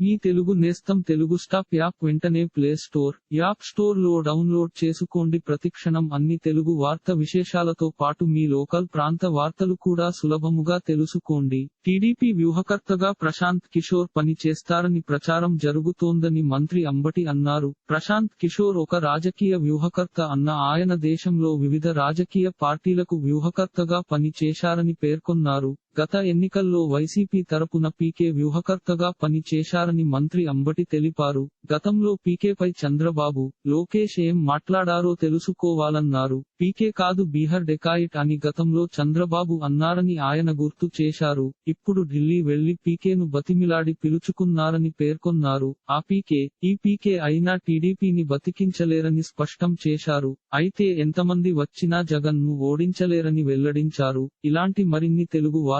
మీ తెలుగు నేస్తం Telugu stop app వెంటనే play store app స్టోర్లో డౌన్లోడ్ చేసుకోండి. ప్రతిక్షణం అన్ని తెలుగు వార్త విశేషాలతో పాటు మీ లోకల్ ప్రాంత వార్తలు కూడా సులభముగా తెలుసుకోండి. టీడీపీ వ్యూహకర్తగా ప్రశాంత్ కిషోర్ పని చేస్తారని ప్రచారం జరుగుతోందని మంత్రి అంబటి అన్నారు. ప్రశాంత్ కిషోర్ ఒక రాజకీయ వ్యూహకర్త అన్న ఆయన దేశంలో వివిధ రాజకీయ పార్టీలకు వ్యూహకర్తగా పని చేశారని పేర్కొన్నారు. గత ఎన్నికల్లో వైసీపీ తరపున పీకే వ్యూహకర్తగా పని చేశారని మంత్రి అంబటి తెలిపారు. గతంలో పీకేపై చంద్రబాబు లోకేష్ ఏం మాట్లాడారో తెలుసుకోవాలన్నారు. పీకే కాదు బీహర్ డెకాయిట్ అని గతంలో చంద్రబాబు అన్నారని ఆయన గుర్తు చేశారు. ఇప్పుడు ఢిల్లీ వెళ్ళి పీకేను బతిమిలాడి పిలుచుకున్నారని పేర్కొన్నారు. ఆ పీకే ఈ పీకే అయినా టీడీపీని బతికించలేరని స్పష్టం చేశారు. అయితే ఎంతమంది వచ్చినా జగన్ను ఓడించలేరని వెల్లడించారు. ఇలాంటి మరిన్ని తెలుగు